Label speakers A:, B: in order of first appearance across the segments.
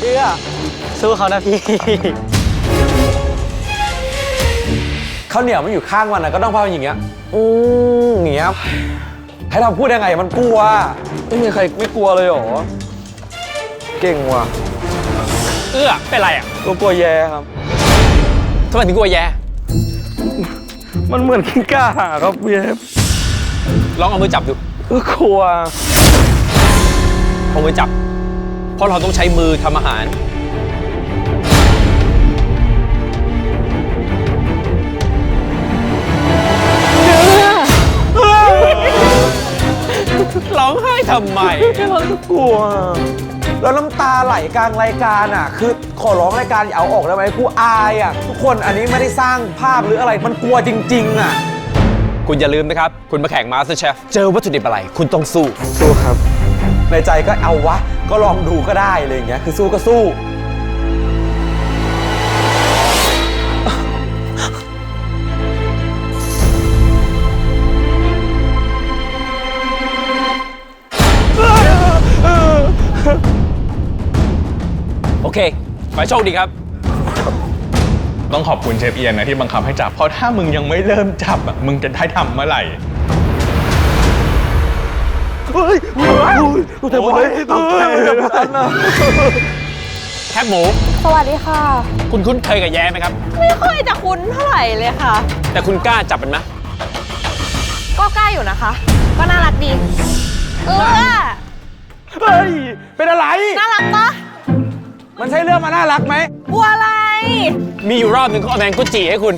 A: เอื้อสู้เขานะพี่
B: ข้าวเหนียวมันอยู่ข้างมันนะก็ต้องพามันอย่างเงี้ย อืมอย่างเงี้ย ให้เราพูดยังไงมันกลัว ไม่มีใครไม่กลัวเลยเหรอ เก่งว่ะ
C: เอื้อเป็นไรอะ
B: ตัวกลัวแย่ครับ
C: ทำไมถึงกลัวแย่
B: มันเหมือนกิ้งก่าครับเยฟ
C: ลองเอามือจับดู
B: ก็กลัว
C: เอามือจับ เพราะเราต้องใช้มือทำอาหาร ร้องไห้ทำไม
B: เราก็กลัว แล้วน้ำตาไหลกลางรายการอะ คือขอร้องรายการอย่าเอาออกได้ไหมกูอายอะ ทุกคนอันนี้ไม่ได้สร้างภาพหรืออะไร มันกลัวจริง ๆ อะ
C: คุณอย่าลืมนะครับ คุณมาแข่ง Master Chef เจอวัตถุดิบอะไร คุณต้องสู้
B: สู้ครับ ในใจก็เอาวะ ก็ลองดูก็ได้อะไรอย่างเงี้ย คือสู้ก็สู้
C: โอเคขอให้โชคดีครับ
D: ต้องขอบคุณเชฟเอียนนะที่บังคับให้จับ เพราะถ้ามึงยังไม่เริ่มจับอะมึงจะได้ทำเมื่อไหร่
B: กูแต่ไม่ได้ตั้งใจแบบนั้นนะ
C: แคบหมู
E: สวัสดีค่ะ
C: คุณคุ้นเคยกับแย้ไหมครับ
E: ไม่ค่อยจะคุ้นเท่าไหร่เลยค่ะ
C: แต่คุณกล้าจับมันไหม
E: ก็ใกล้อยู่นะคะ ก็น่ารักดี เออ
B: เฮ้ย เป็นอะไร
E: น่ารักปะ
B: มันใช่เรื่องมาน่ารักไหม
E: กลัวอะไร
C: มีอยู่รอบหนึ่งเขาเอาแมงกุจิให้คุณ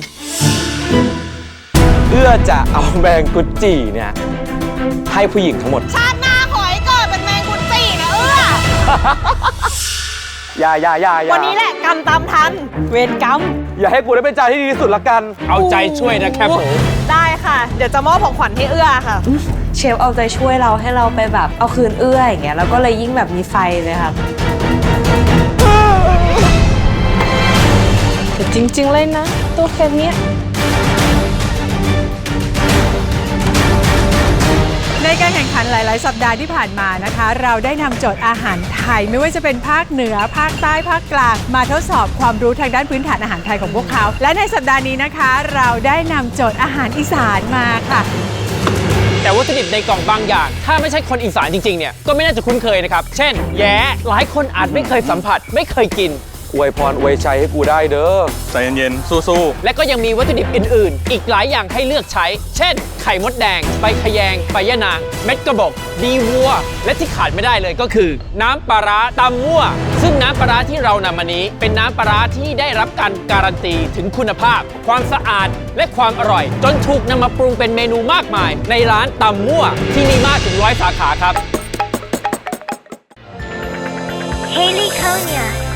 B: เพื่อจะเอาแมงกุจิเนี่ยให้ผู้หญิงทั้งหมด
E: ชาติหน้าขอให้เกิดเป็นแมงกุจินะเอื้อ
B: อย่าอย่าอย่าอย่า
E: วันนี้แหละกรรมตามทัน เวรกรรม
B: อย่าให้กูได้เป็นใจที่ดีที่สุดละกัน
C: เอาใจช่วยนะแคบหมู
E: ได้ค่ะ เดี๋ยวจะมอบของขวัญให้เอื้อค่ะ
F: เชฟเอาใจช่วยเราให้เราไปแบบเอาคืนเอื้ออย่างเงี้ยแล้วก็เลยยิ่งแบบมีไฟเลยค่ะ จริงๆเลยนะ ตัวแค่เนี้ย
G: ในการแข่งขันหลาย ๆ สัปดาห์ที่ผ่านมานะคะ เราได้นำโจทย์อาหารไทย ไม่ว่าจะเป็นภาคเหนือ ภาคใต้ภาคกลาง มาทดสอบความรู้ทางด้านพื้นฐานอาหารไทยของพวกเขา และในสัปดาห์นี้นะคะ เราได้นำโจทย์อาหารอีสานมาค่ะ
C: แต่วัตถุดิบในกล่องบางอย่าง ถ้าไม่ใช่คนอีสานจริง ๆ เนี่ย ก็ไม่น่าจะคุ้นเคยนะครับ เช่น แย้หลายคนอาจไม่เคยสัมผัส ไม่เคยกิน
B: อวยพรอวยชัยให้กูได้เด้อ
D: ใจเย็นๆ สู้
C: และก็ยังมีวัตถุดิบอื่น ๆ อีกหลายอย่างให้เลือกใช้ เช่น ไข่มดแดง ใบขยง ใบยะนาง เม็ดกระบอกดีวัว และที่ขาดไม่ได้เลยก็คือ น้ำปลาร้าตำมั่ว ซึ่งน้ำปลาร้าที่เรานำมานี้ เป็นน้ำปลาร้าที่ได้รับการการันตีถึงคุณภาพ ความสะอาดและความอร่อย จนถูกนำมาปรุงเป็นเมนูมากมาย ในร้านตำมั่ว ที่มีมากถึงร้อยสาขาครับ
H: Haley Konya.